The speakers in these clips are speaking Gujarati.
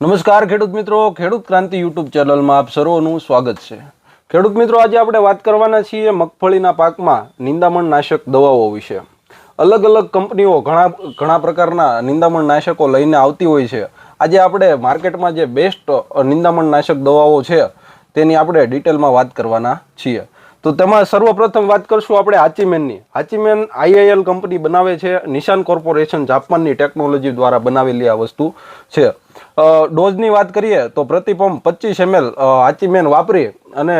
નમસ્કાર ખેડૂત મિત્રો, ખેડૂત ક્રાંતિ યુટ્યુબ ચેનલમાં આપ સર્વનું સ્વાગત છે. ખેડૂત મિત્રો, આજે આપણે વાત કરવાના છીએ મગફળીના પાકમાં નિંદામણ નાશક દવાઓ વિશે. અલગ અલગ કંપનીઓ ઘણા ઘણા પ્રકારના નિંદામણ નાશકો લઈને આવતી હોય છે. આજે આપણે માર્કેટમાં જે બેસ્ટ નિંદામણ નાશક દવાઓ છે, તેની આપણે ડિટેલમાં વાત કરવાના છીએ. તો તેમાં સર્વપ્રથમ વાત કરશું આપણે હાચીમેનની. હાચીમેન આઈઆઈએલ કંપની બનાવે છે, નિશાન કોર્પોરેશન જાપાનની ટેકનોલોજી દ્વારા બનાવેલી આ વસ્તુ છે. ડોઝની વાત કરીએ તો પ્રતિ પંપ પચીસ એમએલ આચીમેન વાપરી અને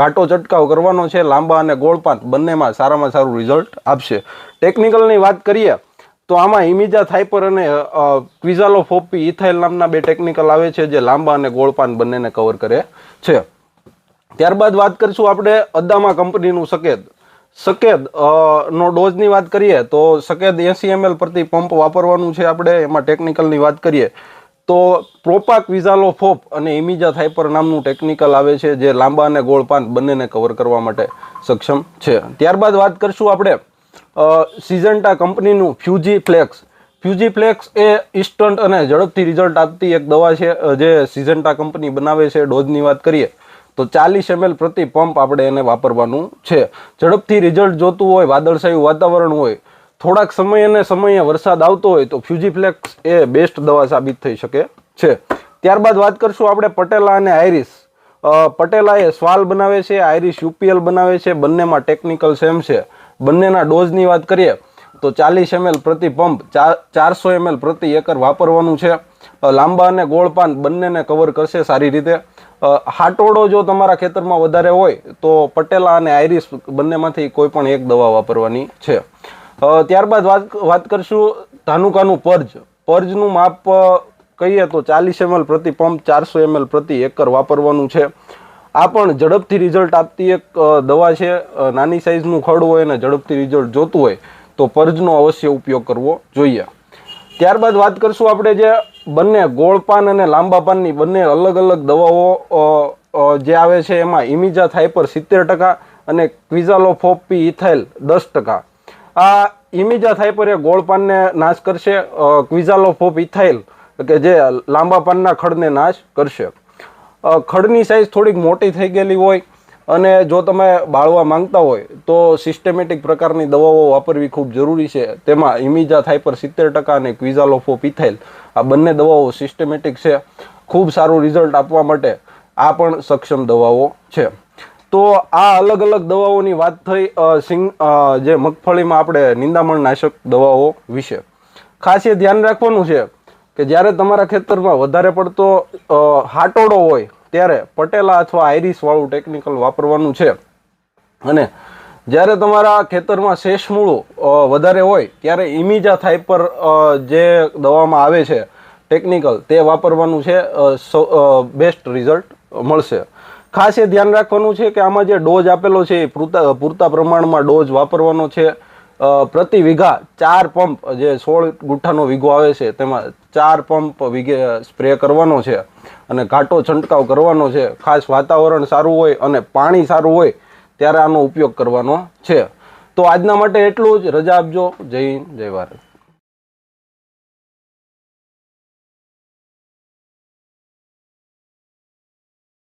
ઘાટો ચટકાવ કરવાનો છે, લાંબા અને ગોળપાત બંનેમાં સારામાં સારું રિઝલ્ટ આપશે. ટેકનિકલની વાત કરીએ તો આમાં ઇમિજા થાઇપર અને ક્વિઝાલો ફોપી ઇથાઇલ નામના બે ટેકનિકલ આવે છે જે લાંબા અને ગોળપાન બંનેને કવર કરે છે. ત્યારબાદ વાત કરીશું આપણે અદામા કંપનીનું સકેદ. સકેદ નો ડોઝની વાત કરીએ તો સકેદ એસી એમએલ પ્રતિ પંપ વાપરવાનું છે આપણે, એમાં ટેકનિકલની વાત કરીએ. તો પ્રોપાક વિઝાલો ફોપ અને ઇમિજા થાઇપર નામનું ટેકનિકલ આવે છે જે લાંબા અને ગોળ પાન બંનેને કવર કરવા માટે સક્ષમ છે. ત્યારબાદ વાત કરશું આપણે સિઝન્ટા કંપનીનું ફ્યુજી ફ્લેક્સ ફ્યુજી ફ્લેક્સ એ ઇન્સ્ટન્ટ અને ઝડપથી રિઝલ્ટ આપતી એક દવા છે જે સિઝન્ટા કંપની બનાવે છે, ડોઝની વાત કરીએ, તો ચાલીસ એમએલ પ્રતિ પંપ આપણે એને વાપરવાનું છે. ઝડપથી રિઝલ્ટ જોતું હોય, વાદળછાયું વાતાવરણ હોય થોડાક સમય અને સમયે વરસાદ આવતો હોય તો ફ્યુજીફ્લેક્સ એ બેસ્ટ દવા સાબિત થઈ શકે છે. ત્યારબાદ વાત કરશું આપણે પટેલા અને આઈરિસ પટેલા એ સ્વાલ બનાવે છે આઈરિસ યુપીએલ બનાવે છે, બંનેમાં ટેકનિકલ સેમ છે. બંનેના ડોઝની વાત કરીએ તો ચાલીસ એમએલ પ્રતિ પંપ ચારસો એમએલ પ્રતિ એકર વાપરવાનું છે. લાંબા અને ગોળપાન બંનેને કવર કરશે સારી રીતે. હાટોળો જો તમારા ખેતરમાં વધારે હોય તો પટેલા અને આઈરિસ બંનેમાંથી કોઈ પણ એક દવા વાપરવાની છે. ત્યારબાદ વાત વાત કરશું ધાનુકાનું પર્જ. પર્જનું માપ કહીએ તો ચાલીસ એમએલ પ્રતિ પંપ, ચારસો એમએલ પ્રતિ એકર વાપરવાનું છે. આ પણ ઝડપથી રિઝલ્ટ આપતી એક દવા છે. નાની સાઇઝનું ખડ હોય અને ઝડપથી રિઝલ્ટ જોતું હોય, તો પર્જનો અવશ્ય ઉપયોગ કરવો જોઈએ. ત્યારબાદ વાત કરશું આપણે જે બંને ગોળપાન અને લાંબા પાનની બંને અલગ અલગ દવાઓ જે આવે છે એમાં ઇમિજા થાઇપર સિત્તેર ટકા અને ક્વિઝાલોફોપી ઇથાઇલ દસ ટકા. આ ઇમિજા થાઇપર એ ગોળ પાનને નાશ કરશે ક્વિઝાલોફોપ ઇથાઇલ, કે જે લાંબા પાનના ખડને નાશ કરશે. ખડની સાઇઝ થોડીક મોટી થઈ ગયેલી હોય અને જો તમે બાળવા માંગતા હોય, તો સિસ્ટેમેટિક પ્રકારની દવાઓ વાપરવી ખૂબ જરૂરી છે. તેમાં ઇમિજા થાઇપર સિત્તેર ટકા અને ક્વિઝાલોફોપ ઇથાઇલ, આ બંને દવાઓ સિસ્ટેમેટિક છે. ખૂબ સારું રિઝલ્ટ આપવા માટે આ પણ સક્ષમ દવાઓ છે. તો આ અલગ અલગ દવાઓની વાત થઈ સિંગ જે મગફળીમાં આપણે નિંદામણ નાશક દવાઓ વિશે. ખાસ એ ધ્યાન રાખવાનું છે કે જ્યારે તમારા ખેતરમાં વધારે પડતો હાટોડો હોય, ત્યારે પટેલા અથવા આઈરિસવાળું ટેકનિકલ વાપરવાનું છે. અને જ્યારે તમારા ખેતરમાં શેષમૂળો વધારે હોય, ત્યારે ઇમિજા થાઇપર પર જે દવામાં આવે છે ટેકનિકલ તે વાપરવાનું છે બેસ્ટ રિઝલ્ટ મળશે. ખાસ એ ધ્યાન રાખવાનું છે કે આમાં જે ડોઝ આપેલો છે એ પૂરતા પૂરતા પ્રમાણમાં ડોઝ વાપરવાનો છે. પ્રતિ વીઘા ચાર પંપ જે સોળ ગુઠ્ઠાનો વીઘો આવે છે, તેમાં ચાર પંપ વીઘે સ્પ્રે કરવાનો છે અને ઘાટો છંટકાવ કરવાનો છે. ખાસ વાતાવરણ સારું હોય અને પાણી સારું હોય ત્યારે આનો ઉપયોગ કરવાનો છે. તો આજના માટે એટલું જ. રજા આપજો. જય હિન્દ, જય ભારત.